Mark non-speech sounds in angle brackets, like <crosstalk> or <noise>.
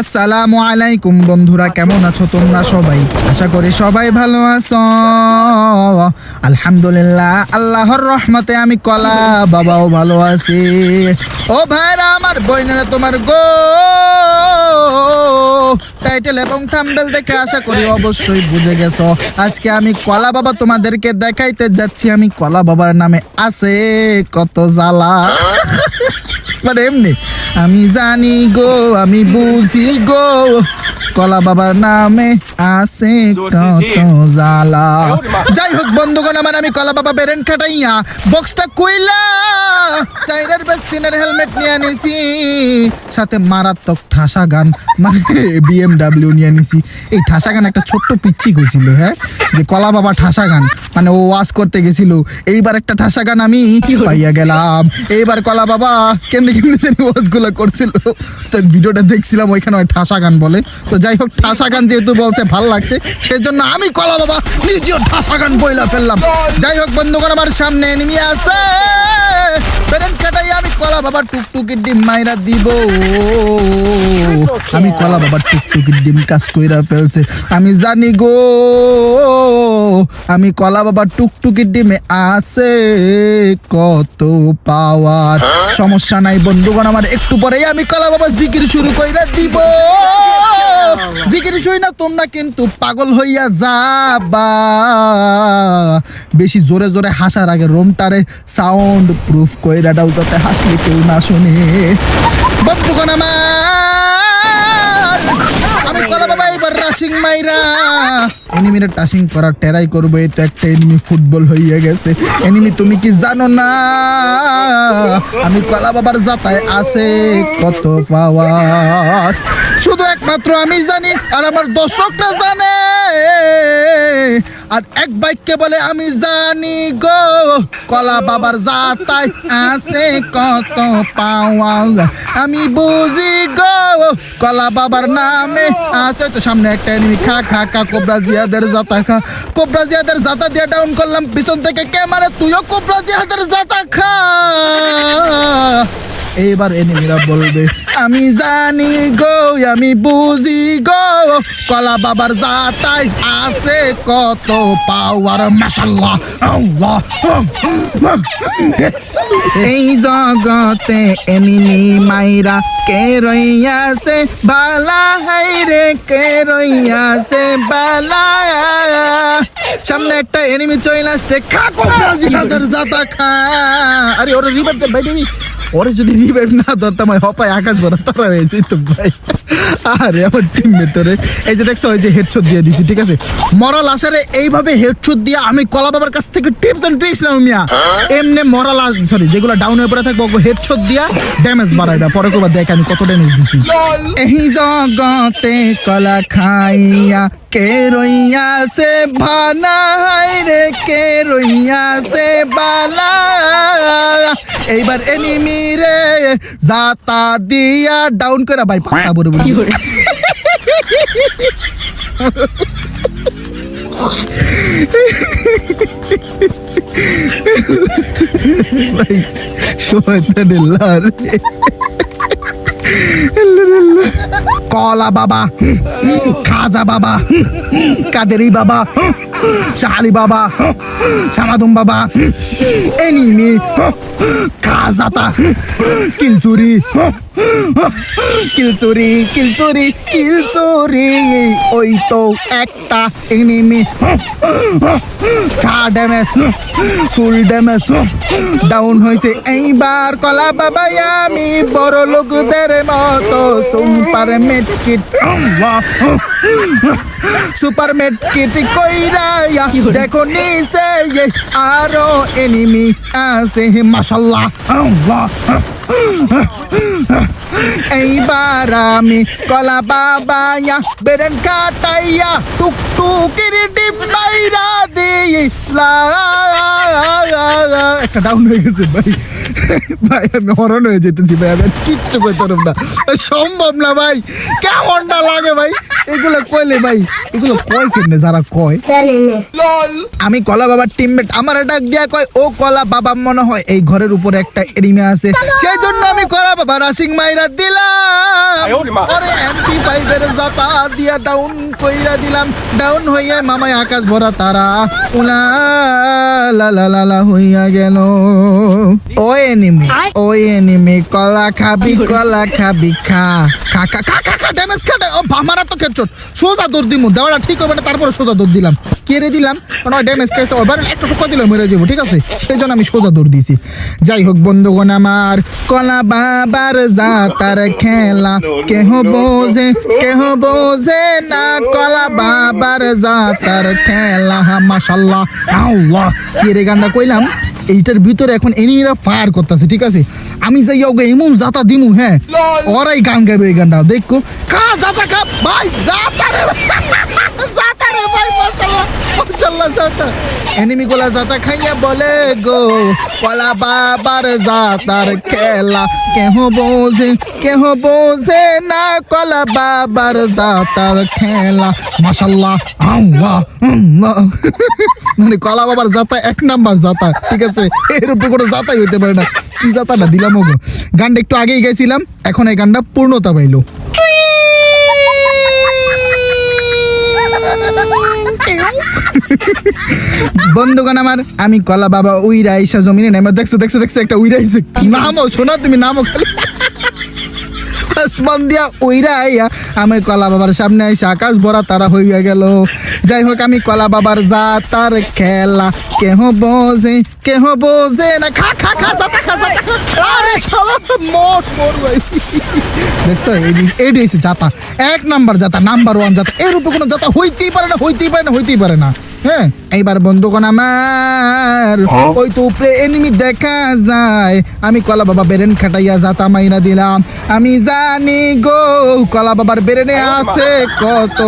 আসসালামু আলাইকুম বন্ধুরা, কেমন আছো তোমরা সবাই? আশা করি সবাই ভালো আছো। আলহামদুলিল্লাহ, আল্লাহর রহমতে আমি কলা বাবাও ভালো আছি। ও ভাইরা, আমার বইনেরা তোমার গো। টাইটেল এবং থাম্বেল দেখে আশা করি অবশ্যই বুঝে গেছো। আজকে আমি কলা বাবা তোমাদেরকে দেখাইতে যাচ্ছি। আমি কলা বাবার নামে আছে কত জ্বালা। মানে এমনি আমি জানি গো আমি বুঝি গো কলা বাবার নামে আছে কত জালা যাই হোক বন্ধুগণ আমার আমি কলা বাবা বেরেন খাটাইয়া বক্সটা কইলা। চাইরের বেস্তিনের হেলমেট নিয়ে নিছি সাথে মারাত্মক ঠাসা গান। মানে বিএমডাব্লিউ নিয়ে নিছি। এই ঠাসা গান একটা ছোট্ট পিচ্ছি কইছিল হ্যাঁ? যে কলা বাবা ঠাসা গান। মানে ও ওয়াজ করতে গেছিল। এইবার একটা ঠাসা গান আমি পাইয়া গেলাম। এইবার কলা বাবা কেমনি কেমনি জানি ওয়াজগুলো করছিল। তো ভিডিওটা দেখছিলাম ওইখানে ওই ঠাসা গান বলে। তো যাই হোক ঠাসা গান যেহেতু বলছে ভালো লাগছে। সেজন্য আমি কলা বাবা নিজেও ঠাসা গান বইলা ফেললাম। যাই হোক বন্ধুগণ আমার সামনে এনিমি আছে। কাটাই আমি কলা বাবা টুকটুকির ডিম মাইরা দিব। আমি কলা বাবার টুকটুকির ডিম কাজ কইরা ফেলছে। আমি জানি গো আমি কলা বাবা টুকটুকির ডিমে আছে কত পাওয়ার। সমস্যা নাই বন্ধুগণ আমার একটু পরেই আমি কলা বাবা জিকির শুরু কইরা দিব। জিকির শুই না তোমরা কিন্তু পাগল হইয়া যাবা। বেশি জোরে জোরে হাসার আগে রোমটারে সাউন্ড প্রুফ কইরা দাও যাতে হাসলে কেউ না শুনে। বন্ধুগণ আমার রাশিং মাইরা। এনিমিরে টাসিং করার টেরাই করব, এই তো একটা এনিমি ফুটবল হইয়া গেছে। এনিমি, তুমি কি জানো না? আমি কলা বাবার যাতায় আছে, কত পাওয়ার। শুধু একমাত্র আমি জানি, আর আমার দর্শকরা জানে। আর এক বাইককে বলে, আমি জানি গো, কলা বাবার যাতায় আছে, কত পাওয়া আমি বুঝি গো, কলা বাবার নামে আছে। তো সামনে একটা এনিমি খা খা খা, কোবরা জিয়াদের জাতা, খা। কোবরা জিয়াদের জাতা দিয়ে ডাউন করলাম, পিছন থেকে ক্যামেরা তুইও কোবরা জিয়াদের জাতা খা। এইবার এনিমিরা বলবে, আমি জানি গো, আমি বুঝি গো, কলা বাবার জাতাই আছে কত পাওয়ার আল্লাহ এই জগতে এনিমি মাইরা কে রইয়াছে, বালা হাই রে, কে রইয়াছে, বালা। সামনে একটা এনিমি চলে আসছে খা কোবরা জিয়াদের জাতা খা। আরে, ওরে রিভার দে ভাই ওরে যদি রিভাইভ না ধরতাম হয় হপায় আকাশ ভরা তারা হয়েছে তো ভাই। আরে, আমার টিমমেট রে এই যে দেখছ, এই যে হেডশট দিয়ে দিছি, ঠিক আছে? মরাল আসারে এইভাবে হেডশট দিয়ে আমি কলা বাবার কাছ থেকে টিপস এন্ড ট্রিক্স নাও মিয়া। এমনি মরাল সরি যেগুলো ডাউন হয়ে পড়ে থাকব হেডশট দিয়া ড্যামেজ বাড়াইবা। পরে কবার দেখ, আমি কত ড্যামেজ দিছি। এই জগতে কলা খাইয়া কে রইয়াছে ভানা হাই রে, কে রইয়াছে বালা। এইবার এনিমি রে জাতা দিয়া ডাউন করে ভাই পাতা বড় বড়। ভাই শয়তানের লার কলা বাবা খাজা বাবা কাদেরি বাবা শাহালি বাবা সামাদুম বাবা এনিমি খাজাতা কিলচুরি <gasps> কিলচুরি কিলচুরি কিলচুরি। ওই তো একটা এনিমি খা ড্যামেজ ফুল ড্যামেজ ডাউন হয়েছে এইবার কলা বাবা আমি বড় লোকদের মতো super mate kit <laughs> super mate kit কইরা দেখো নিচে আরও এনিমি আছে আল্লাহ এইবার আমি কলা বাবায়া, বেরেন কাটাইয়া টুক টুকির ডিম মাইরা দিই। একটা ডাউন হয়ে গেছে, ভাই। ভাই, আমি হরণ হয়ে যেতেছি, ভাই। আমি কিচ্ছু করতে পারব না। সম্ভব না, ভাই। কেমনটা লাগে, ভাই? এগুলো কইলে ভাই এগুলো কয় কেমনে যারা কয়? আমি কলা বাবার টিমমেট আমার ডাক দিয়া কয় ও কলা বাবা মনে হয় এই ঘরের উপরে একটা এরিমে আছে। সেই জন্য আমি কলা বাবা রাসিং মাইরা দিলাম। ওরে এমপি ফাইভের জাতা দিয়া ডাউন কইরা দিলাম। ডাউন হইয়া মামাই আকাশ ভরা তারা উলা লা লা লা লা হইয়া গেল। ও এনিমি ও এনিমি কলা খাবি কলা খাবি খা। খা খা খা খা খা ড্যামেজ খা ও ভামারা তো খেচট সোজা দৌড় দিমু। দেওয়াটা ঠিক হবে না তারপরে সোজা দৌড় দিলাম। কেড়ে দিলাম কারণ ড্যামেজ খেয়েছে ওবার একটু ঠোকা দিলে মরে যাব ঠিক আছে? সেই জন্য আমি সোজা দৌড় দিছি যাই হোক বন্ধুগণ আমার কলা বাবার যা তার খেলা কেহ বোঝে কেহ বোঝে না কলা বাবার যা তার খেলা। মাশাল্লাহ আল্লাহ কি রে গানটা কইলাম এইটার ভিতরে এখন এনিমিরা ফায়ার করতেছে ঠিক আছে? আমি যাই ওকে এমন জাতা দিমু হ্যাঁ? ওরাই গান গাইবে এই গানটা দেখো। খা জাতা ভাই জাতা রে জাতা রে ভাই মাশাল্লাহ মাশাল্লাহ জাতা এনিমি গুলা জাতা খাইয়া বলে গো কলা বাবার জাতার খেলা। কেহ বোঝে কেহ বোঝে না কলা বাবার জাতার খেলা। মাশাল্লাহ আল্লাহ আল্লাহ। মানে কলা বাবার জাতা এক নাম্বার জাতা ঠিক আছে? এর উপরে কোনো জাতাই হইতে পারে না। কি জাতাটা দিলাম ওগো। গানটা একটু আগেই গেছিলাম এখন এই গানটা পূর্ণতা পাইলো। <laughs> বন্ধুগণ আমার, আমি কলা বাবা উইরা আইসা জমিনে নেমে দেখছ দেখছ দেখছ, একটা উইরা আইছে নামও শোনা, তুমি নামও খালি। আসমান দিয়া ওইরা আইয়া আমি কলা বাবার সামনে আইসা আকাশ ভরা তারা হইয়া গেল। যাই হোক, আমি কলা বাবার যা তার খেলা। কেহ বোঝে কেহ বোঝে না। খা খা খা জাতা খা খা। আরে শালা মোট মোর ভাই দেখছ এইটা জাতা এক নাম্বার জাতা নাম্বার ওয়ান জাতা এর উপর কোনো জাতা হইতেই পারে না, হইতেই পারে না, হইতেই পারে না। হ্যাঁ এইবার বন্ধুগণ আমার। ওই তো উপরে এনিমি দেখা যায়। আমি কলা বাবা বেরেন খাটাইয়া জাতা মাইরা দিলাম। আমি জানি গো কলা বাবার বেরেনে আছে কত